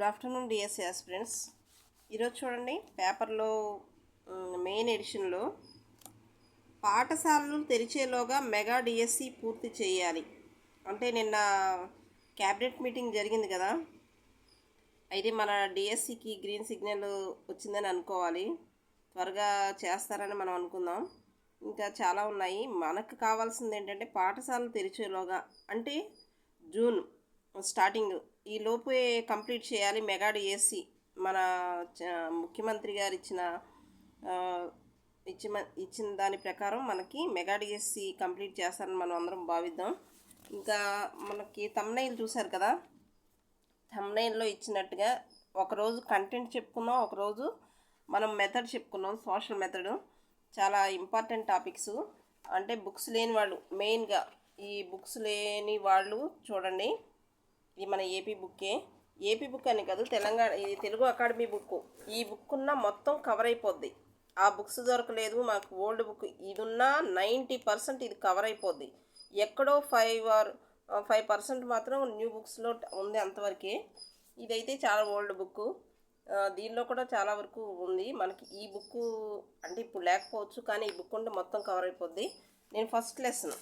Good afternoon DSC aspirants ఈరోజు చూడండి పేపర్లో మెయిన్ ఎడిషన్లో పాఠశాలలు తెరిచేలోగా మెగా డిఎస్సి పూర్తి చేయాలి. అంటే నిన్న క్యాబినెట్ మీటింగ్ జరిగింది కదా. అయితే మన డిఎస్సికి గ్రీన్ సిగ్నల్ వచ్చిందని అనుకోవాలి. త్వరగా చేస్తారని మనం అనుకుందాం. ఇంకా చాలా ఉన్నాయి. మనకు కావాల్సింది ఏంటంటే పాఠశాలలు తెరిచేలోగా అంటే జూన్ స్టార్టింగ్ ఈ లోపే కంప్లీట్ చేయాలి మెగా ఏసీ మన ముఖ్యమంత్రి గారు ఇచ్చిన ఇచ్చిన ఇచ్చిన దాని ప్రకారం మనకి మెగా డిఎస్సి కంప్లీట్ చేస్తారని మనం అందరం భావిద్దాం. ఇంకా మనకి తమ్నైల్ చూశారు కదా? తమ్నైల్లో ఇచ్చినట్టుగా ఒకరోజు కంటెంట్ చెప్పుకున్నాం ఒకరోజు మనం మెథడ్ చెప్పుకున్నాం సోషల్ మెథడ్ చాలా ఇంపార్టెంట్ టాపిక్స్ అంటే బుక్స్ లేని వాళ్ళు మెయిన్గా ఈ బుక్స్ లేని వాళ్ళు చూడండి. ఇది మన ఏపీ బుక్కే ఏపీ బుక్ అని కాదు తెలంగాణ ఇది తెలుగు అకాడమీ బుక్ ఈ బుక్ ఉన్న మొత్తం కవర్ అయిపోద్ది. ఆ బుక్స్ దొరకలేదు మాకు ఓల్డ్ బుక్ ఇది ఉన్న నైంటీ పర్సెంట్ ఇది కవర్ అయిపోద్ది. ఎక్కడో ఫైవ్ ఆర్ ఫైవ్ పర్సెంట్ మాత్రం న్యూ బుక్స్లో ఉంది అంతవరకే. ఇదైతే చాలా ఓల్డ్ బుక్ దీనిలో కూడా చాలా వరకు ఉంది. మనకి ఈ బుక్ అంటే ఇప్పుడు లేకపోవచ్చు కానీ ఈ బుక్ ఉంటే మొత్తం కవర్ అయిపోద్ది. నేను ఫస్ట్ లెసన్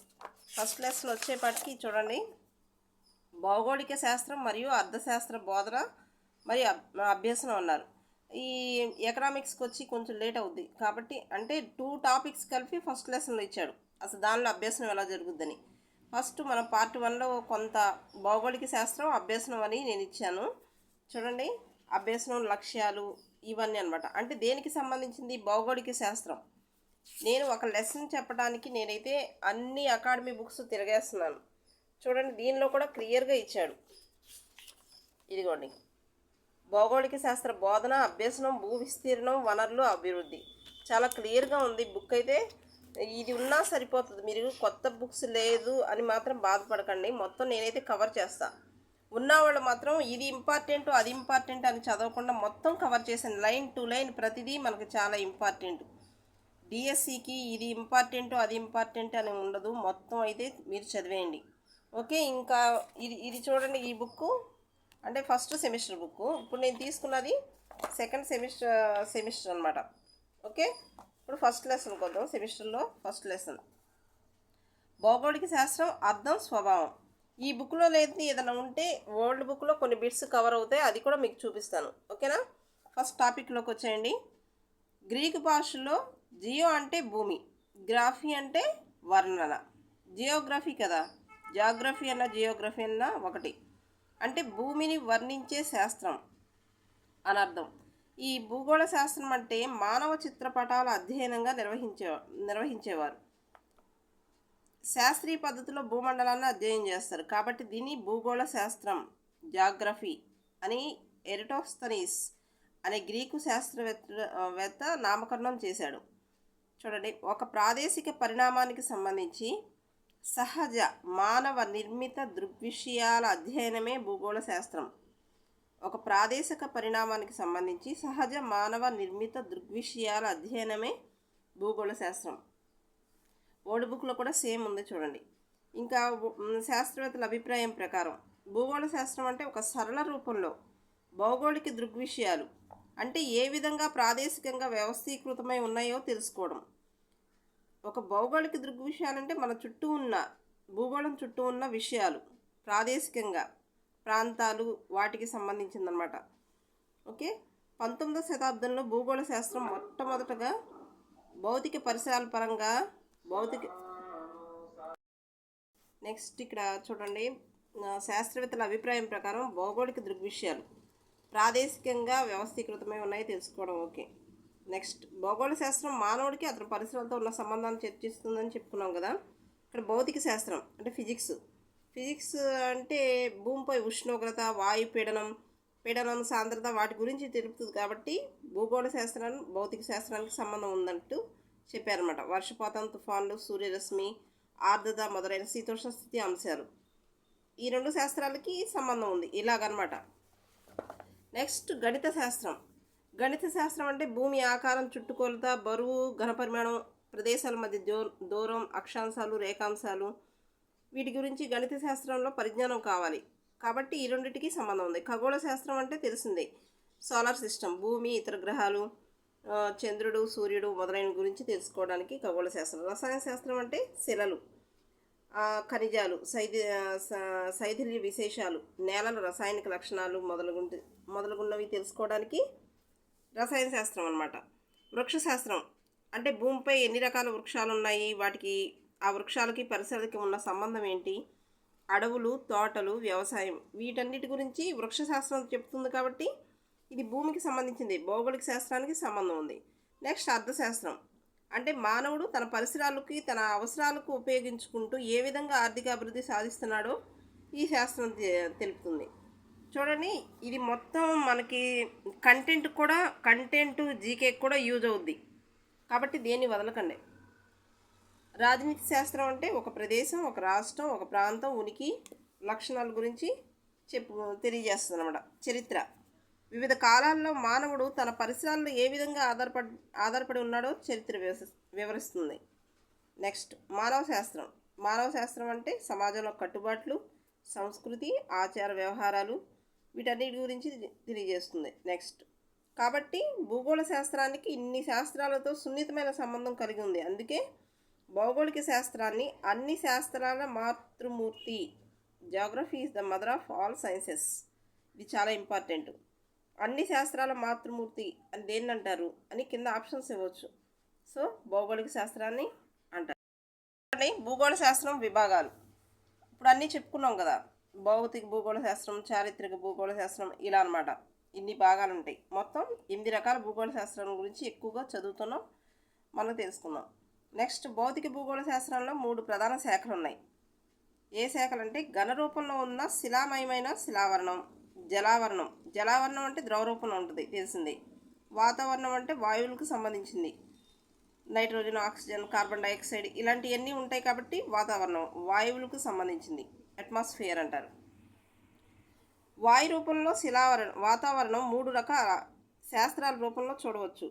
ఫస్ట్ లెసన్ వచ్చేపాటికి చూడండి. భౌగోళిక శాస్త్రం మరియు అర్థశాస్త్ర బోధన మరియు అబ్- అభ్యసనం అన్నారు. ఈ ఎకనామిక్స్కి వచ్చి కొంచెం లేట్ అవుద్ది. కాబట్టి అంటే టూ టాపిక్స్ కలిపి ఫస్ట్ లెసన్లో ఇచ్చాడు. అసలు దానిలో అభ్యసనం ఎలా జరుగుద్దని. ఫస్ట్ మన పార్ట్ వన్లో కొంత భౌగోళిక శాస్త్రం అభ్యసనం అని నేను ఇచ్చాను. చూడండి. అభ్యసనం లక్ష్యాలు ఇవన్నీ అనమాట అంటే దేనికి సంబంధించింది భౌగోళిక శాస్త్రం? నేను ఒక లెసన్ చెప్పడానికి నేనైతే అన్ని అకాడమీ బుక్స్ తిరగేస్తున్నాను. చూడండి దీనిలో కూడా క్లియర్గా ఇచ్చాడు. ఇదిగోండి. భౌగోళిక శాస్త్ర బోధన అభ్యసనం భూ విస్తీర్ణం వనరులు అభివృద్ధి. చాలా క్లియర్గా ఉంది. బుక్ అయితే ఇది ఉన్నా సరిపోతుంది. మీరు కొత్త బుక్స్ లేదు అని మాత్రం బాధపడకండి. మొత్తం నేనైతే కవర్ చేస్తా. ఉన్న వాళ్ళు మాత్రం ఇది ఇంపార్టెంట్ అది ఇంపార్టెంట్ అని చదవకుండా మొత్తం కవర్ చేశాను లైన్ టు లైన్ ప్రతిదీ మనకు చాలా ఇంపార్టెంట్ డిఎస్సికి ఇది ఇంపార్టెంట్ అది ఇంపార్టెంట్ అని ఉండదు. మొత్తం అయితే మీరు చదివేయండి. ఓకే ఇంకా ఇది ఇది చూడండి ఈ బుక్ అంటే ఫస్ట్ సెమిస్టర్ బుక్ ఇప్పుడు నేను తీసుకున్నది సెకండ్ సెమిస్టర్ సెమిస్టర్ అనమాట ఓకే? ఇప్పుడు ఫస్ట్ లెసన్ కొద్దాం సెమిస్టర్లో ఫస్ట్ లెసన్. భౌగోళిక శాస్త్రం అర్థం స్వభావం. ఈ బుక్లో లేదు ఏదైనా ఉంటే ఓల్డ్ బుక్లో కొన్ని బిట్స్ కవర్ అవుతాయి అది కూడా మీకు చూపిస్తాను. ఓకేనా? ఫస్ట్ టాపిక్లోకి వచ్చేయండి. గ్రీకు భాషలో జియో అంటే భూమి గ్రాఫీ అంటే వర్ణన. జియోగ్రఫీ కదా? జాగ్రఫీ అన్న జియోగ్రఫీ అన్న ఒకటి. అంటే భూమిని వర్ణించే శాస్త్రం అని అర్థం. ఈ భూగోళ శాస్త్రం అంటే మానవ చిత్రపటాల అధ్యయనంగా నిర్వహించే నిర్వహించేవారు. శాస్త్రీయ పద్ధతిలో భూమండలాన్ని అధ్యయనం చేస్తారు. కాబట్టి దీన్ని భూగోళ శాస్త్రం జాగ్రఫీ అని ఎరిటోస్తనీస్ అనే గ్రీకు శాస్త్రవేత్త వేత్త నామకరణం చేశాడు. చూడండి ఒక ప్రాదేశిక పరిణామానికి సంబంధించి సహజ మానవ నిర్మిత దృగ్విషయాల అధ్యయనమే భూగోళ శాస్త్రం. ఒక ప్రాదేశిక పరిణామానికి సంబంధించి సహజ మానవ నిర్మిత దృగ్విషయాల అధ్యయనమే భూగోళ శాస్త్రం. ఓల్డ్ బుక్లో కూడా సేమ్ ఉంది చూడండి. ఇంకా శాస్త్రవేత్తల అభిప్రాయం ప్రకారం భూగోళ శాస్త్రం అంటే ఒక సరళ రూపంలో భౌగోళిక దృగ్విషయాలు అంటే ఏ విధంగా ప్రాదేశికంగా వ్యవస్థీకృతమై ఉన్నాయో తెలుసుకోవడం. ఒక భౌగోళిక దృగ్విషయాలంటే మన చుట్టూ ఉన్న భూగోళం చుట్టూ ఉన్న విషయాలు ప్రాదేశికంగా ప్రాంతాలు వాటికి సంబంధించిందనమాట ఓకే? పంతొమ్మిదవ శతాబ్దంలో భూగోళ శాస్త్రం మొట్టమొదటగా భౌతిక పరిసరాల పరంగా భౌతిక నెక్స్ట్ ఇక్కడ చూడండి. శాస్త్రవేత్తల అభిప్రాయం ప్రకారం భౌగోళిక దృగ్విషయాలు ప్రాదేశికంగా వ్యవస్థీకృతమై ఉన్నాయి తెలుసుకోవడం. ఓకే? నెక్స్ట్ భౌగోళ శాస్త్రం మానవుడికి అతని పరిసరాలతో ఉన్న సంబంధాన్ని చర్చిస్తుందని చెప్పుకున్నాం కదా. ఇక్కడ భౌతిక శాస్త్రం అంటే ఫిజిక్స్. ఫిజిక్స్ అంటే భూమిపై ఉష్ణోగ్రత వాయు పీడనం పీడనం సాంద్రత వాటి గురించి తెలుపుతుంది కాబట్టి భూగోళ శాస్త్రాన్ని భౌతిక శాస్త్రానికి సంబంధం ఉందంటూ చెప్పారన్నమాట. వర్షపాతం తుఫాన్లు సూర్యరశ్మి ఆర్ద్రత మొదలైన శీతోష్ణ స్థితి అంశాలు. ఈ రెండు శాస్త్రాలకి సంబంధం ఉంది. ఇలాగనమాట నెక్స్ట్ గణిత శాస్త్రం. గణిత శాస్త్రం అంటే భూమి ఆకారం చుట్టుకొలత బరువు ఘనపరిమాణం ప్రదేశాల మధ్య దో దూరం అక్షాంశాలు రేఖాంశాలు. వీటి గురించి గణిత శాస్త్రంలో పరిజ్ఞానం కావాలి. కాబట్టి ఈ రెండింటికి సంబంధం ఉంది. ఖగోళ శాస్త్రం అంటే తెలిసిందే. సోలార్ సిస్టమ్ భూమి ఇతర గ్రహాలు చంద్రుడు సూర్యుడు మొదలైన గురించి తెలుసుకోవడానికి ఖగోళ శాస్త్రం. రసాయన శాస్త్రం అంటే శిలలు ఖనిజాలు సైది శైథిల్య స- విశేషాలు నేలల రసాయనిక లక్షణాలు మొదలుగుంటి మొదలుగున్నవి తెలుసుకోవడానికి రసాయన శాస్త్రం అనమాట వృక్షశాస్త్రం. అంటే భూమిపై ఎన్ని రకాల వృక్షాలు ఉన్నాయి వాటికి ఆ వృక్షాలకి పరిసరాలకి ఉన్న సంబంధం ఏంటి? అడవులు తోటలు వ్యవసాయం. వీటన్నిటి గురించి వృక్షశాస్త్రం చెప్తుంది కాబట్టి ఇది భూమికి సంబంధించింది. భౌగోళిక శాస్త్రానికి సంబంధం ఉంది. నెక్స్ట్ అర్థశాస్త్రం. అంటే మానవుడు తన పరిసరాలకి తన అవసరాలకు ఉపయోగించుకుంటూ ఏ విధంగా ఆర్థిక అభివృద్ధి సాధిస్తున్నాడో ఈ శాస్త్రం తె- తెలుపుతుంది. చూడండి ఇది మొత్తం మనకి కంటెంట్ కూడా కంటెంట్ జీకే కూడా యూజ్ అవుద్ది. కాబట్టి దేన్ని వదలకండి. రాజనీతి శాస్త్రం అంటే ఒక ప్రదేశం ఒక రాష్ట్రం ఒక ప్రాంతం ఉనికి లక్షణాల గురించి చెప్పు తెలియజేస్తుంది అనమాట చరిత్ర. వివిధ కాలాల్లో మానవుడు తన పరిసరాల్లో ఏ విధంగా ఆధారపడి ఆధారపడి ఉన్నాడో చరిత్ర వివరిస్తుంది. నెక్స్ట్ మానవ శాస్త్రం. మానవ శాస్త్రం అంటే సమాజంలో కట్టుబాట్లు సంస్కృతి ఆచార వ్యవహారాలు వీటన్నిటి గురించి తెలియజేస్తుంది నెక్స్ట్ కాబట్టి భూగోళ శాస్త్రానికి ఇన్ని శాస్త్రాలతో సున్నితమైన సంబంధం కలిగి ఉంది. అందుకే భౌగోళిక శాస్త్రాన్ని అన్ని శాస్త్రాల మాతృమూర్తి geography is the mother of all sciences ఇది చాలా ఇంపార్టెంట్ అన్ని శాస్త్రాల మాతృమూర్తి అని దేన్ని అంటారు అని కింద ఆప్షన్స్ ఇవ్వచ్చు. సో భౌగోళిక శాస్త్రాన్ని అంటారు. భూగోళ శాస్త్రం విభాగాలు. ఇప్పుడు అన్నీ చెప్పుకున్నాం కదా. భౌతిక భూగోళ శాస్త్రం చారిత్రక భూగోళ శాస్త్రం ఇలా అన్నమాట. ఇన్ని భాగాలు ఉంటాయి. మొత్తం ఎనిమిది రకాల భూగోళ శాస్త్రం గురించి ఎక్కువగా చదువుతున్నాం మనం తెలుసుకున్నాం నెక్స్ట్ భౌతిక భూగోళ శాస్త్రంలో మూడు ప్రధాన శాఖలు ఉన్నాయి. ఏ శాఖలు అంటే ఘన రూపంలో ఉన్న శిలామయమైన శిలావరణం జలావరణం. జలావరణం అంటే ద్రవ రూపంలో ఉంటుంది తెలిసింది. వాతావరణం అంటే వాయువులకు సంబంధించింది. నైట్రోజన్ ఆక్సిజన్ కార్బన్ డైఆక్సైడ్ ఇలాంటివన్నీ ఉంటాయి కాబట్టి వాతావరణం వాయువులకు సంబంధించింది. అట్మాస్ఫియర్ అంటారు. వాయు రూపంలో శిలావరణం వాతావరణం మూడు రకాల శాస్త్రాల రూపంలో చూడవచ్చు.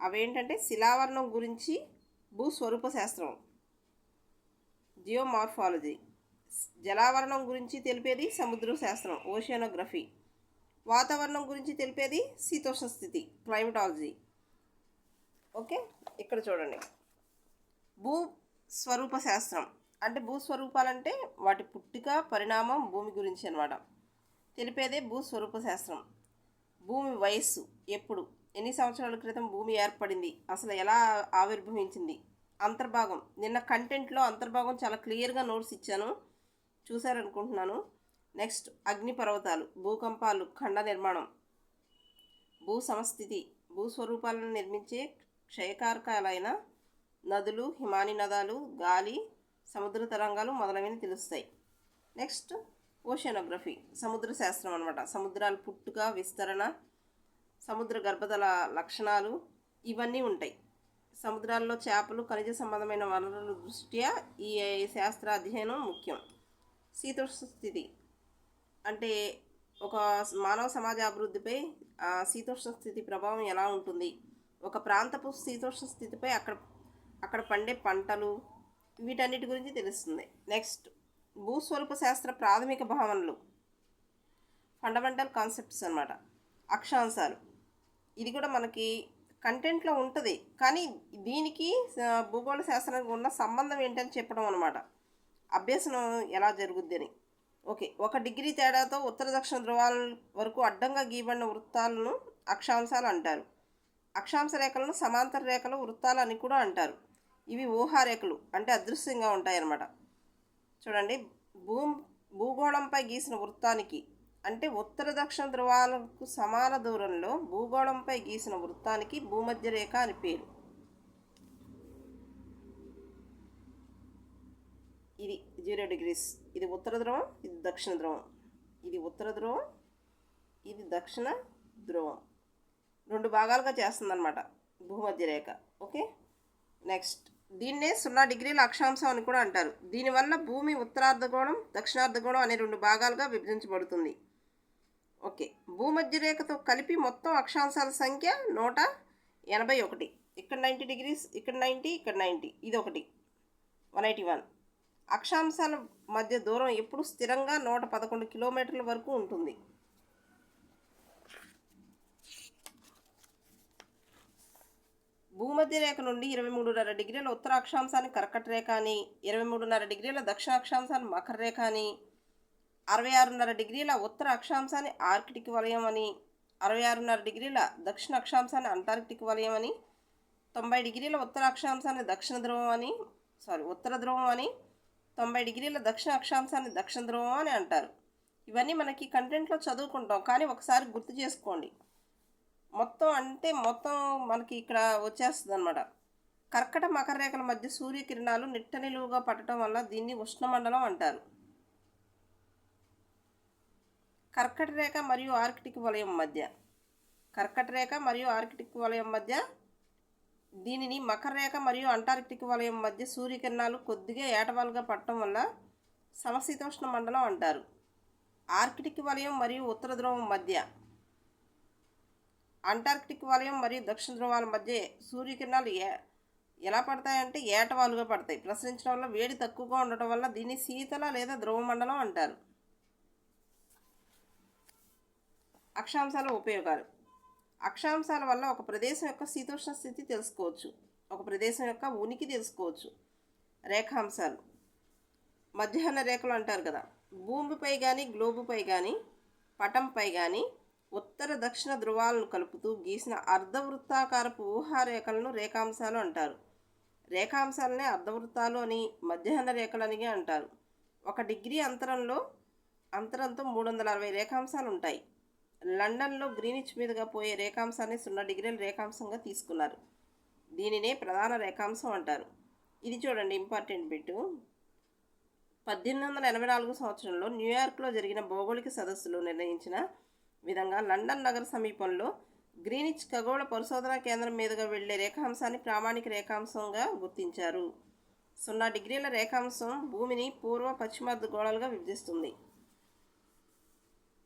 అవేంటంటే శిలావరణం గురించి భూస్వరూప శాస్త్రం జియోమార్ఫాలజీ జలావరణం గురించి తెలిపేది సముద్ర శాస్త్రం ఓషియానోగ్రఫీ వాతావరణం గురించి తెలిపేది శీతోష్ణ స్థితి క్లైమటాలజీ ఓకే? ఇక్కడ చూడండి. భూ స్వరూప శాస్త్రం అంటే భూస్వరూపాలంటే వాటి పుట్టుక పరిణామం భూమి గురించి అనమాట తెలిపేదే భూస్వరూప శాస్త్రం భూమి వయస్సు ఎప్పుడు? ఎన్ని సంవత్సరాల క్రితం భూమి ఏర్పడింది? అసలు ఎలా ఆవిర్భవించింది? అంతర్భాగం. నిన్న కంటెంట్లో అంతర్భాగం చాలా క్లియర్గా నోట్స్ ఇచ్చాను. చూశారనుకుంటున్నాను. నెక్స్ట్ అగ్నిపర్వతాలు భూకంపాలు ఖండ నిర్మాణం. భూ సమస్థితి భూస్వరూపాలను నిర్మించే క్షయకారకాలైన నదులు హిమాని నదాలు గాలి సముద్ర తరంగాలు మొదలైనవి తెలుస్తాయి. నెక్స్ట్ ఓషనోగ్రఫీ సముద్ర శాస్త్రం అనమాట సముద్రాల పుట్టుక విస్తరణ సముద్ర గర్భతల లక్షణాలు ఇవన్నీ ఉంటాయి. సముద్రాల్లో చేపలు ఖనిజ సంబంధమైన వనరుల దృష్ట్యా ఈ శాస్త్ర అధ్యయనం ముఖ్యం. శీతోష్ణ స్థితి అంటే ఒక మానవ సమాజ అభివృద్ధిపై ఆ శీతోష్ణ స్థితి ప్రభావం ఎలా ఉంటుంది? ఒక ప్రాంతపు శీతోష్ణ స్థితిపై అక్కడ అక్కడ పండే పంటలు వీటన్నిటి గురించి తెలుస్తుంది. నెక్స్ట్ భూస్వరూప శాస్త్ర ప్రాథమిక భావనలు. ఫండమెంటల్ కాన్సెప్ట్స్ అన్నమాట. అక్షాంశాలు. ఇది కూడా మనకి కంటెంట్లో ఉంటుంది కానీ దీనికి భూగోళ శాస్త్రానికి ఉన్న సంబంధం ఏంటని చెప్పడం అనమాట అభ్యసనం ఎలా జరుగుద్ది అని. ఓకే ఒక డిగ్రీ తేడాతో ఉత్తర దక్షిణ ధ్రువాల వరకు అడ్డంగా గీయబడిన వృత్తాలను అక్షాంశాలు అంటారు. అక్షాంశ రేఖలను సమాంతర రేఖలు వృత్తాలు అని కూడా అంటారు. ఇవి ఊహారేఖలు అంటే అదృశ్యంగా ఉంటాయన్నమాట. చూడండి భూ భూగోళంపై గీసిన వృత్తానికి అంటే ఉత్తర దక్షిణ ధ్రువాలకు సమాన దూరంలో భూగోళంపై గీసిన వృత్తానికి భూమధ్య రేఖ అని పేరు. ఇది జీరో డిగ్రీస్. ఇది ఉత్తర ధ్రువం ఇది దక్షిణ ధ్రువం. ఇది ఉత్తర ధ్రువం ఇది దక్షిణ ధ్రువం. రెండు భాగాలుగా చేస్తుందన్నమాట భూమధ్య రేఖ ఓకే? నెక్స్ట్. దీన్నే సున్నా డిగ్రీల అక్షాంశం అని కూడా అంటారు. దీనివల్ల భూమి ఉత్తరార్ధగోళం దక్షిణార్ధగోళం అనే రెండు భాగాలుగా విభజించబడుతుంది. ఓకే. భూమధ్య రేఖతో కలిపి మొత్తం అక్షాంశాల సంఖ్య నూట ఎనభై ఒకటి. ఇక్కడ నైంటీ డిగ్రీస్ ఇక్కడ నైంటీ ఇక్కడ నైంటీ. ఇది ఒకటి. One eighty one. అక్షాంశాల మధ్య దూరం ఎప్పుడు స్థిరంగా నూట పదకొండు కిలోమీటర్ల వరకు ఉంటుంది. భూమధ్య రేఖ నుండి ఇరవై మూడున్నర డిగ్రీల ఉత్తర అక్షాంశాన్ని కర్కట రేఖ అని ఇరవై మూడున్నర డిగ్రీల దక్షిణ అక్షాంశాన్ని మకర రేఖ అని అరవై ఆరున్నర డిగ్రీల ఉత్తర అక్షాంశాన్ని ఆర్కిటిక్ వలయం అని అరవై ఆరున్నర డిగ్రీల దక్షిణ అక్షాంశాన్ని అంటార్కిటిక్ వలయం అని తొంభై డిగ్రీల ఉత్తర అక్షాంశాన్ని దక్షిణ ధ్రువం అని సారీ ఉత్తర ధ్రువం అని తొంభై డిగ్రీల దక్షిణ అక్షాంశాన్ని దక్షిణ ధ్రువం అని అంటారు. ఇవన్నీ మనకి కంటెంట్లో చదువుకుంటాం కానీ ఒకసారి గుర్తు చేసుకోండి. మొత్తం అంటే మొత్తం మనకి ఇక్కడ వచ్చేస్తుంది అనమాట కర్కట మకర రేఖల మధ్య సూర్యకిరణాలు నిట్ట నిలువుగా పట్టడం వల్ల దీన్ని ఉష్ణమండలం అంటారు. కర్కట రేఖ మరియు ఆర్కిటిక్ వలయం మధ్య. కర్కట రేఖ మరియు ఆర్కిటిక్ వలయం మధ్య దీనిని మకర రేఖ మరియు అంటార్కిటిక్ వలయం మధ్య సూర్యకిరణాలు కొద్దిగా ఏటవాలుగా పట్టడం వల్ల సమశీతోష్ణ మండలం అంటారు. ఆర్కిటిక్ వలయం మరియు ఉత్తర ధ్రువం మధ్య అంటార్కిటిక్ వలయం మరియు దక్షిణ ధ్రువాల మధ్య సూర్యకిరణాలు ఏ ఎలా పడతాయంటే ఏటవాలుగా పడతాయి. ప్రసరించడం వల్ల వేడి తక్కువగా ఉండటం వల్ల దీన్ని శీతల లేదా ధ్రువమండలం అంటారు. అక్షాంశాల ఉపయోగాలు. అక్షాంశాల వల్ల ఒక ప్రదేశం యొక్క శీతోష్ణ స్థితి తెలుసుకోవచ్చు. ఒక ప్రదేశం యొక్క ఉనికి తెలుసుకోవచ్చు. రేఖాంశాలు. మధ్యాహ్న రేఖలు అంటారు కదా. భూమిపై కానీ గ్లోబుపై కానీ పటంపై కానీ ఉత్తర దక్షిణ ధృవాలను కలుపుతూ గీసిన అర్ధవృత్తాకారపు ఊహారేఖలను రేఖాంశాలు అంటారు. రేఖాంశాలనే అర్ధవృత్తాలు అని మధ్యాహ్న రేఖలని అంటారు. ఒక డిగ్రీ అంతరంలో అంతరంతో మూడు వందల అరవై రేఖాంశాలు ఉంటాయి లండన్లో గ్రీనిచ్ మీదుగా పోయే రేఖాంశాన్ని సున్నా డిగ్రీల రేఖాంశంగా తీసుకున్నారు. దీనినే ప్రధాన రేఖాంశం అంటారు. ఇది చూడండి ఇంపార్టెంట్ బిట్టు. పద్దెనిమిది వందల ఎనభై నాలుగు సంవత్సరంలో న్యూయార్క్లో జరిగిన భౌగోళిక సదస్సులో నిర్ణయించిన విధంగా లండన్ నగర సమీపంలో గ్రీనిచ్ ఖగోళ పరిశోధనా కేంద్రం మీదుగా వెళ్ళే రేఖాంశాన్ని ప్రామాణిక రేఖాంశంగా గుర్తించారు. సున్నా డిగ్రీల రేఖాంశం భూమిని పూర్వ పశ్చిమ గోళాలుగా విభజిస్తుంది.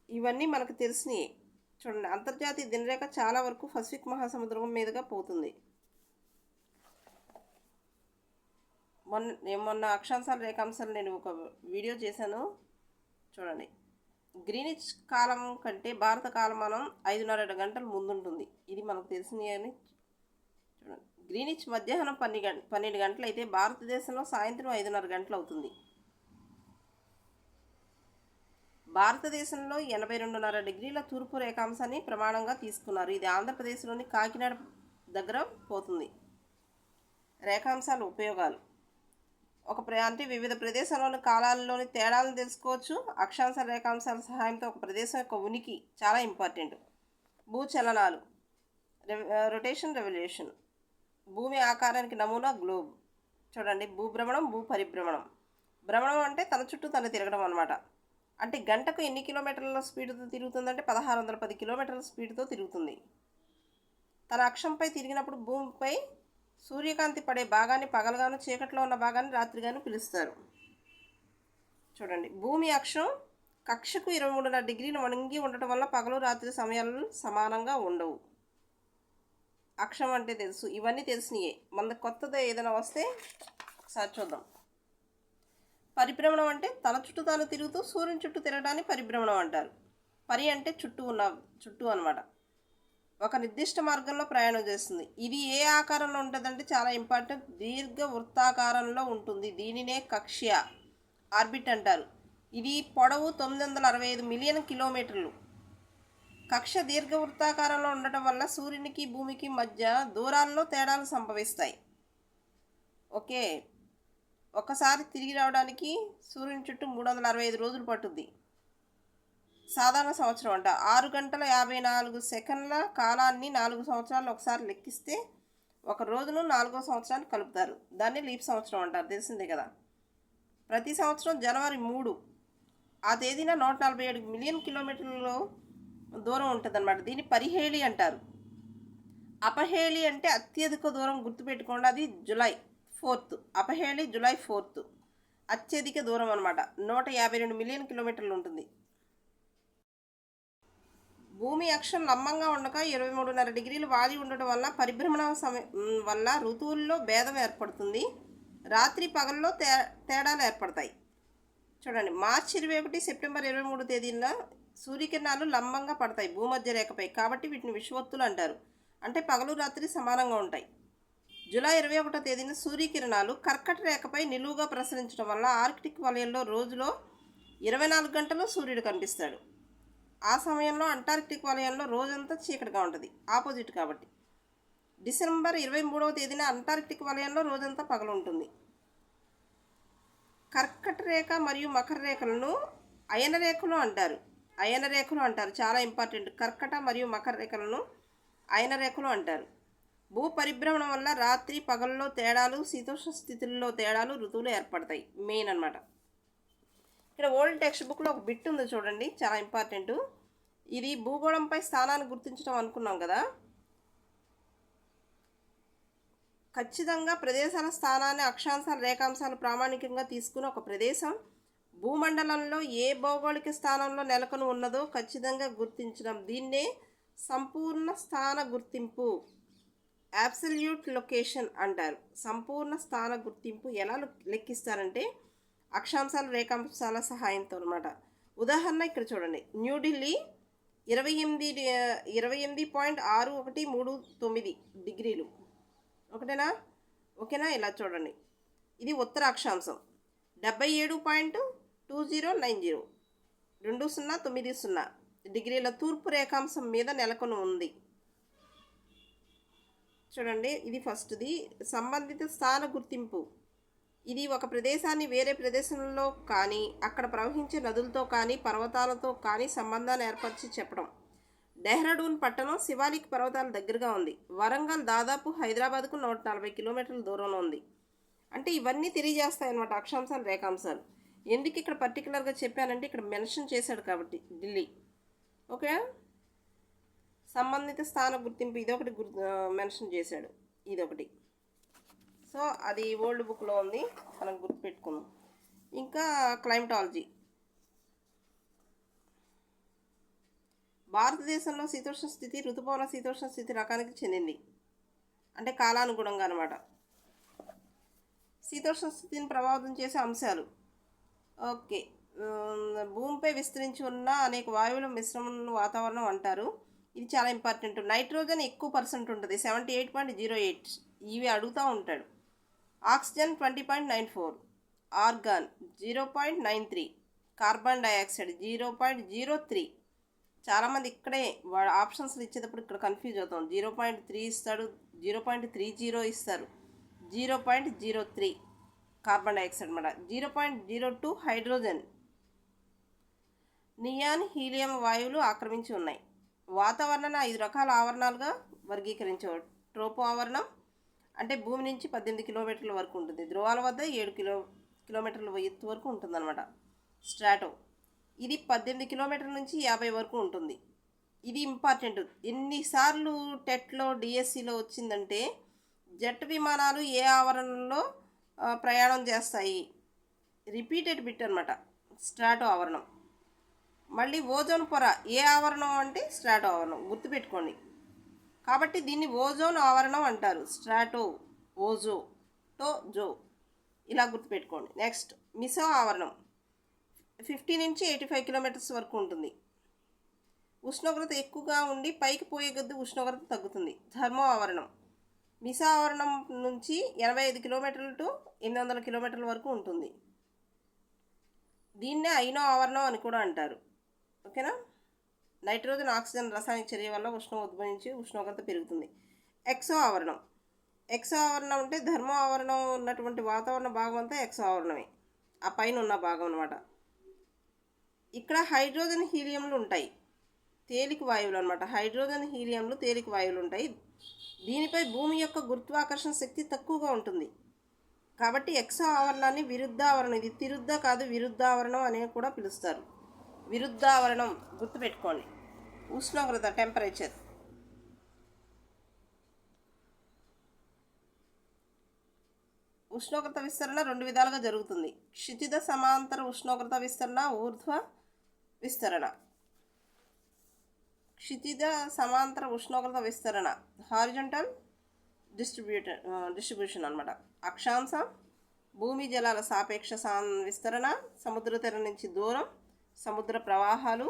ఇవన్నీ మనకు తెలిసినవి చూడండి అంతర్జాతీయ దినరేఖ చాలా వరకు పసిఫిక్ మహాసముద్రం మీదుగా పోతుంది. మొన్న మొన్న అక్షాంశాల రేఖాంశాలు నేను ఒక వీడియో చేశాను. చూడండి. గ్రీనిచ్ కాలం కంటే భారత కాలమానం ఐదున్నర గంటలు ముందుంటుంది. ఇది మనకు తెలిసింది అని చూడండి. గ్రీనిచ్ మధ్యాహ్నం పన్నె గంట పన్నెండు గంటలు అయితే భారతదేశంలో సాయంత్రం ఐదున్నర గంటలు అవుతుంది భారతదేశంలో ఎనభై రెండున్నర డిగ్రీల తూర్పు రేఖాంశాన్ని ప్రమాణంగా తీసుకున్నారు. ఇది ఆంధ్రప్రదేశ్లోని కాకినాడ దగ్గర పోతుంది. రేఖాంశాల ఉపయోగాలు. ఒక అంటే వివిధ ప్రదేశాల్లోని కాలాల్లోని తేడాలను తెలుసుకోవచ్చు. అక్షాంశ రేఖాంశాల సహాయంతో ఒక ప్రదేశం యొక్క ఉనికి చాలా ఇంపార్టెంట్. భూచలనాలు rotation revolution. భూమి ఆకారానికి నమూనా గ్లోబ్. చూడండి భూభ్రమణం భూ పరిభ్రమణం. భ్రమణం అంటే తన చుట్టూ తను తిరగడం అనమాట అంటే గంటకు ఎన్ని కిలోమీటర్ల స్పీడ్తో తిరుగుతుందంటే పదహారు వందల పది కిలోమీటర్ల స్పీడ్తో తిరుగుతుంది. తన అక్షంపై తిరిగినప్పుడు భూమిపై సూర్యకాంతి పడే భాగాన్ని పగలగాను చీకట్లో ఉన్న భాగాన్ని రాత్రిగాను పిలుస్తారు. చూడండి. భూమి అక్షం కక్షకు ఇరవై మూడున్నర డిగ్రీలు వణిగి ఉండటం వల్ల పగలు రాత్రి సమయాలు సమానంగా ఉండవు. అక్షం అంటే తెలుసు. ఇవన్నీ తెలిసినాయే. మన కొత్తది ఏదైనా వస్తే ఒకసారి చూద్దాం. పరిభ్రమణం అంటే తన చుట్టూ తాను తిరుగుతూ సూర్యుని చుట్టూ తిరగడాన్ని పరిభ్రమణం అంటారు. పరి అంటే చుట్టూ ఉన్న చుట్టూ అనమాట ఒక నిర్దిష్ట మార్గంలో ప్రయాణం చేస్తుంది. ఇది ఏ ఆకారంలో ఉంటుందంటే చాలా ఇంపార్టెంట్ దీర్ఘ వృత్తాకారంలో ఉంటుంది. దీనినే కక్ష్య ఆర్బిట్ అంటారు. ఇది పొడవు తొమ్మిది వందల అరవై ఐదు మిలియన్ కిలోమీటర్లు. కక్ష దీర్ఘ వృత్తాకారంలో ఉండటం వల్ల సూర్యునికి భూమికి మధ్య దూరాల్లో తేడాలు సంభవిస్తాయి. ఓకే. ఒకసారి తిరిగి రావడానికి సూర్యుని చుట్టూ మూడు వందల అరవై ఐదు రోజులు పట్టుద్ది. సాధారణ సంవత్సరం అంట. ఆరు గంటల యాభై నాలుగు సెకండ్ల కాలాన్ని నాలుగు సంవత్సరాలు ఒకసారి లెక్కిస్తే ఒక రోజును నాలుగో సంవత్సరాన్ని కలుపుతారు. దాన్ని లీప్ సంవత్సరం అంటారు. తెలిసిందే కదా? ప్రతి సంవత్సరం జనవరి మూడు ఆ తేదీన నూట నలభై ఏడు మిలియన్ కిలోమీటర్లు దూరం ఉంటుందన్నమాట. దీన్ని పరిహేళి అంటారు. అపహేళి అంటే అత్యధిక దూరం గుర్తుపెట్టుకోండి. అది July fourth. Aphelion July fourth. అత్యధిక దూరం అనమాట నూట యాభై రెండు మిలియన్ కిలోమీటర్లు ఉంటుంది. భూమి అక్షం లంబంగా ఉండక ఇరవై మూడున్నర డిగ్రీలు వాలి ఉండటం వల్ల పరిభ్రమణ సమయం వల్ల ఋతువుల్లో భేదం ఏర్పడుతుంది. రాత్రి పగల్లో తే తేడాలు ఏర్పడతాయి. చూడండి మార్చి ఇరవై ఒకటి సెప్టెంబర్ ఇరవై మూడు తేదీన సూర్యకిరణాలు లంబంగా పడతాయి భూమధ్య రేఖపై. కాబట్టి వీటిని విశ్వత్తులు అంటారు. అంటే పగలు రాత్రి సమానంగా ఉంటాయి. జూలై ఇరవై ఒకటో తేదీన సూర్యకిరణాలు కర్కట రేఖపై నిలువుగా ప్రసరించడం వల్ల ఆర్కిటిక్ వలయంలో రోజులో ఇరవై నాలుగు గంటలు సూర్యుడు కనిపిస్తాడు. ఆ సమయంలో అంటార్కిటిక్ వలయంలో రోజంతా చీకటిగా ఉంటుంది. ఆపోజిట్ కాబట్టి. డిసెంబర్ ఇరవై మూడవ తేదీన అంటార్క్టిక్ వలయంలో రోజంతా పగలు ఉంటుంది. కర్కట రేఖ మరియు మకర రేఖలను అయన రేఖలు అంటారు. అయన రేఖలు అంటారు. చాలా ఇంపార్టెంట్. కర్కట మరియు మకర రేఖలను అయన రేఖలు అంటారు. భూ పరిభ్రమణం వల్ల రాత్రి పగల్లో తేడాలు శీతోష్ణ స్థితుల్లో తేడాలు ఋతువులు ఏర్పడతాయి. మెయిన్ అన్నమాట. ఇక్కడ ఓల్డ్ టెక్స్ట్ బుక్లో ఒక బిట్ ఉంది చూడండి చాలా ఇంపార్టెంట్. ఇది భూగోళంపై స్థానాన్ని గుర్తించడం అనుకున్నాం కదా. ఖచ్చితంగా ప్రదేశాల స్థానాన్ని అక్షాంశాలు రేఖాంశాలు ప్రామాణికంగా తీసుకుని ఒక ప్రదేశం భూమండలంలో ఏ భౌగోళిక స్థానంలో నెలకొని ఉన్నదో ఖచ్చితంగా గుర్తించడం. దీన్నే సంపూర్ణ స్థాన గుర్తింపు అబ్సల్యూట్ లొకేషన్ అంటారు. సంపూర్ణ స్థాన గుర్తింపు ఎలా లెక్కిస్తారంటే అక్షాంశాలు రేఖాంశాల సహాయంతో అనమాట ఉదాహరణ ఇక్కడ చూడండి. న్యూఢిల్లీ ఇరవై ఎనిమిది ఇరవై ఎనిమిది పాయింట్ ఆరు ఒకటి మూడు తొమ్మిది డిగ్రీలు. ఒకటేనా? ఓకేనా? ఇలా చూడండి. ఇది ఉత్తర అక్షాంశం. డెబ్బై ఏడు point two zero nine zero. రెండు సున్నా తొమ్మిది సున్నా డిగ్రీల తూర్పు రేఖాంశం మీద నెలకొని ఉంది. చూడండి ఇది ఫస్ట్ది. సంబంధిత స్థాన గుర్తింపు. ఇది ఒక ప్రదేశాన్ని వేరే ప్రదేశంలో కానీ అక్కడ ప్రవహించే నదులతో కానీ పర్వతాలతో కానీ సంబంధాన్ని ఏర్పరిచి చెప్పడం. డెహ్రాడూన్ పట్టణం శివాలిక్ పర్వతాల దగ్గరగా ఉంది. వరంగల్ దాదాపు హైదరాబాద్కు నూట నలభై కిలోమీటర్ల దూరంలో ఉంది. అంటే ఇవన్నీ తెలియజేస్తాయన్నమాట అక్షాంశాలు రేఖాంశాలు. ఎందుకు ఇక్కడ పర్టికులర్గా చెప్పానంటే ఇక్కడ మెన్షన్ చేశాడు కాబట్టి ఢిల్లీ. ఓకే? సంబంధిత స్థాన గుర్తింపు ఇదొకటి గుర్ మెన్షన్ చేశాడు. ఇదొకటి. సో అది ఓల్డ్ బుక్లో ఉంది. మనం గుర్తుపెట్టుకుందాం. ఇంకా క్లైమటాలజీ. భారతదేశంలో శీతోష్ణ స్థితి ఋతుపవన శీతోష్ణ స్థితి రకానికి చెందింది. అంటే కాలానుగుణంగా అనమాట శీతోష్ణ స్థితిని ప్రభావితం చేసే అంశాలు. ఓకే. భూమిపై విస్తరించి ఉన్న అనేక వాయువుల మిశ్రమం వాతావరణం అంటారు. ఇది చాలా ఇంపార్టెంట్. నైట్రోజన్ ఎక్కువ పర్సెంట్ ఉంటుంది. Seventy eight point zero eight. ఇవి అడుగుతూ ఉంటాడు. Oxygen twenty point nine four argon zero point nine three carbon dioxide zero point zero three. చాలామంది ఇక్కడే వాడు ఆప్షన్స్లు ఇచ్చేటప్పుడు ఇక్కడ కన్ఫ్యూజ్ అవుతాం. జీరో పాయింట్ త్రీ ఇస్తాడు జీరో పాయింట్ త్రీ జీరో ఇస్తారు. Zero point zero three carbon dioxide అనమాట zero point zero two hydrogen. Neon helium వాయువులు ఆక్రమించి ఉన్నాయి. వాతావరణాన్ని ఐదు రకాల ఆవరణాలుగా వర్గీకరించవచ్చు ట్రోపో ఆవరణం అంటే భూమి నుంచి పద్దెనిమిది కిలోమీటర్ల వరకు ఉంటుంది. ధ్రువాల వద్ద ఏడు కిలో కిలోమీటర్ల ఎత్తు వరకు ఉంటుందన్నమాట. స్ట్రాటో. ఇది పద్దెనిమిది కిలోమీటర్ల నుంచి యాభై వరకు ఉంటుంది. ఇది ఇంపార్టెంట్. ఎన్నిసార్లు టెట్లో డిఎస్సిలో వచ్చిందంటే జెట్ విమానాలు ఏ ఆవరణలో ప్రయాణం చేస్తాయి? రిపీటెడ్ బిట్ అనమాట స్ట్రాటో ఆవరణం. మళ్ళీ ఓజోన్ పొర ఏ ఆవరణం అంటే స్ట్రాటో ఆవరణం. గుర్తుపెట్టుకోండి. కాబట్టి దీన్ని ఓజోన్ ఆవరణం అంటారు. స్ట్రాటో ఓజో టో జో. ఇలా గుర్తుపెట్టుకోండి. నెక్స్ట్ మిసో ఆవరణం. ఫిఫ్టీ నుంచి ఎయిటీ ఫైవ్ కిలోమీటర్స్ వరకు ఉంటుంది. ఉష్ణోగ్రత ఎక్కువగా ఉండి పైకి పోయే కొద్దీ ఉష్ణోగ్రత తగ్గుతుంది. ధర్మో ఆవరణం. మిసా ఆవరణం నుంచి ఎనభై ఐదు కిలోమీటర్లు టు ఎనిమిది వందల కిలోమీటర్ల వరకు ఉంటుంది. దీన్నే ఐనో ఆవరణం అని కూడా అంటారు. ఓకేనా? నైట్రోజన్ ఆక్సిజన్ రసాయనిక చర్య వల్ల ఉష్ణం ఉద్భవించి ఉష్ణోగ్రత పెరుగుతుంది. ఎక్సో ఆవరణం ఎక్సో ఆవరణం అంటే ధర్మ ఆవరణం ఉన్నటువంటి వాతావరణ భాగం అంతా ఎక్సో ఆవరణమే ఆ పైన ఉన్న భాగం అనమాట ఇక్కడ హైడ్రోజన్ హీలియంలు ఉంటాయి. తేలిక వాయువులు అనమాట హైడ్రోజన్ హీలియంలు తేలిక వాయువులు ఉంటాయి. దీనిపై భూమి యొక్క గురుత్వాకర్షణ శక్తి తక్కువగా ఉంటుంది. కాబట్టి ఎక్సో ఆవరణాన్ని విరుద్ధావరణం ఇది తిరుద్ధ కాదు విరుద్ధావరణం అని కూడా పిలుస్తారు. విరుద్ధావరణం గుర్తుపెట్టుకోండి. ఉష్ణోగ్రత టెంపరేచర్. ఉష్ణోగ్రత విస్తరణ రెండు విధాలుగా జరుగుతుంది. క్షితిజ సమాంతర ఉష్ణోగ్రత విస్తరణ ఊర్ధ్వ విస్తరణ. క్షితిజ సమాంతర ఉష్ణోగ్రత విస్తరణ హారిజంటల్ డిస్ట్రిబ్యూటర్ డిస్ట్రిబ్యూషన్ అనమాట అక్షాంశం భూమి జలాల సాపేక్ష సాన్ విస్తరణ సముద్ర తెర నుంచి దూరం సముద్ర ప్రవాహాలు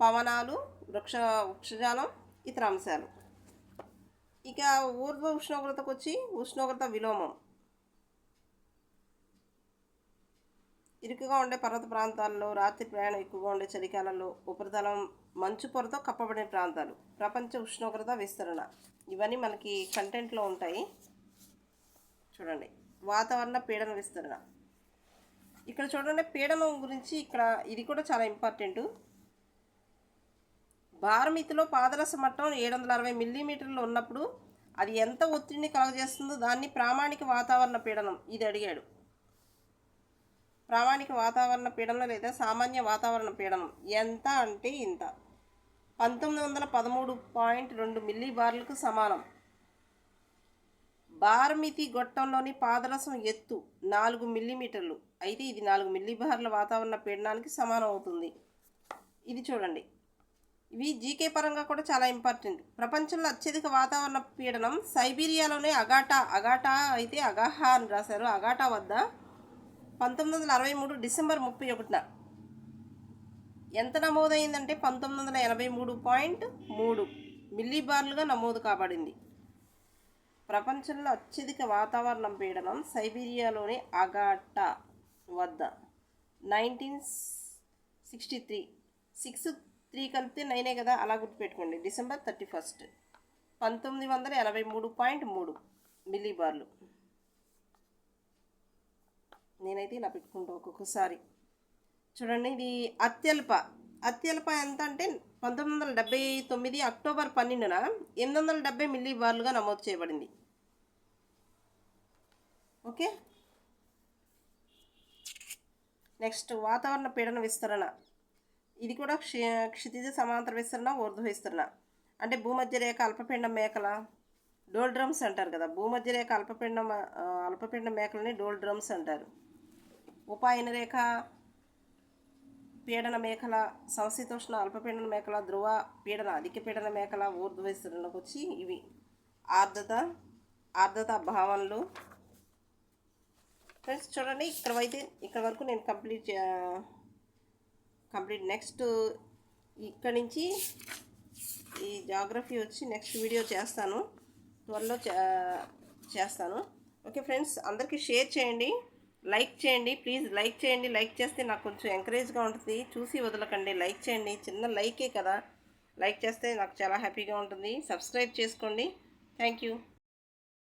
పవనాలు వృక్ష వృక్షజాలం ఇతర అంశాలు. ఇక ఊర్ధ్వ ఉష్ణోగ్రతకు వచ్చి ఉష్ణోగ్రత విలోమం. ఇరుకుగా ఉండే పర్వత ప్రాంతాల్లో రాత్రి ప్రయాణం ఎక్కువగా ఉండే చలికాలంలో ఉపరితలం మంచు పొరతో కప్పబడిన ప్రాంతాలు. ప్రపంచ ఉష్ణోగ్రత విస్తరణ. ఇవన్నీ మనకి కంటెంట్లో ఉంటాయి. చూడండి. వాతావరణ పీడన విస్తరణ. ఇక్కడ చూడండి పీడనం గురించి ఇక్కడ ఇది కూడా చాలా ఇంపార్టెంట్. భారమితిలో పాదరస మట్టం ఏడు వందల అరవై మిల్లీమీటర్లు ఉన్నప్పుడు అది ఎంత ఒత్తిడిని కలగజేస్తుందో దాన్ని ప్రామాణిక వాతావరణ పీడనం ఇది అడిగాడు. ప్రామాణిక వాతావరణ పీడనం లేదా సామాన్య వాతావరణ పీడనం ఎంత అంటే ఇంత. పంతొమ్మిది వందల పదమూడు పాయింట్ రెండు మిల్లీ బార్లకు సమానం. బార్మితి గొట్టంలోని పాదరసం ఎత్తు నాలుగు మిల్లీమీటర్లు. అయితే ఇది నాలుగు మిల్లీ బార్ల వాతావరణ పీడనానికి సమానం అవుతుంది. ఇది చూడండి. ఇవి జీకే పరంగా కూడా చాలా ఇంపార్టెంట్. ప్రపంచంలో అత్యధిక వాతావరణ పీడనం సైబీరియాలోనే అగాటా అగాటా అయితే అగాహా అని రాశారు. అగాటా వద్ద పంతొమ్మిది వందల అరవై మూడు డిసెంబర్ ముప్పై ఒకటిన ఎంత నమోదైందంటే పంతొమ్మిది వందల ఎనభై మూడు పాయింట్ మూడు మిల్లీబార్లుగా నమోదు కాబడింది. ప్రపంచంలో అత్యధిక వాతావరణ పీడనం సైబీరియాలోని అగాటా వద్ద nineteen sixty three. Six three కలిపితే నైనే కదా అలా గుర్తుపెట్టుకోండి. December thirty first. పంతొమ్మిది వందల ఎనభై మూడు పాయింట్ మూడు మిల్లీబార్లు నేనైతే ఇలా పెట్టుకుంటా ఒక్కొక్కసారి. చూడండి ఇది అత్యల్ప. అత్యల్ప ఎంత అంటే పంతొమ్మిది వందల డెబ్బై తొమ్మిది అక్టోబర్ పన్నెండున ఎనిమిది వందల డెబ్బై మిల్లీబార్లుగా నమోదు చేయబడింది. ఓకే? నెక్స్ట్ వాతావరణ పీడన విస్తరణ. ఇది కూడా క్షి క్షితిజ సమాంతర విస్తరణ ఊర్ధ్వ విస్తరణ. అంటే భూమధ్య రేఖ అల్పపిండ మేకల డోల్ డ్రమ్స్ అంటారు కదా. భూమధ్య రేఖ అల్పపిండ అల్పపిండ మేకలని డోల్ డ్రమ్స్ అంటారు ఉపాయన రేఖ పీడన మేకల సంశీతోష్ణ అల్పపీడన మేకల ధ్రువ పీడన అధిక పీడన మేకల ఊర్ధ్వ విస్తరణకు వచ్చి ఇవి. ఆర్ద్రత ఆర్ద్రత భావనలు. ఫ్రెండ్స్ చూడండి ఇక్కడ అయితే ఇక్కడ వరకు నేను కంప్లీట్ చే- కంప్లీట్. నెక్స్ట్ ఇక్కడ నుంచి ఈ జాగ్రఫీ వచ్చి నెక్స్ట్ వీడియో చేస్తాను. త్వరలో చే- చేస్తాను. ఓకే ఫ్రెండ్స్ అందరికీ షేర్ చేయండి. లైక్ చేయండి. ప్లీజ్ లైక్ చేయండి. లైక్ చేస్తే నాకు కొంచెం ఎంకరేజ్గా ఉంటుంది. చూసి వదలకండి. లైక్ చేయండి. చిన్న లైకే కదా. లైక్ చేస్తే నాకు చాలా హ్యాపీగా ఉంటుంది. సబ్స్క్రైబ్ చేసుకోండి. Thank you.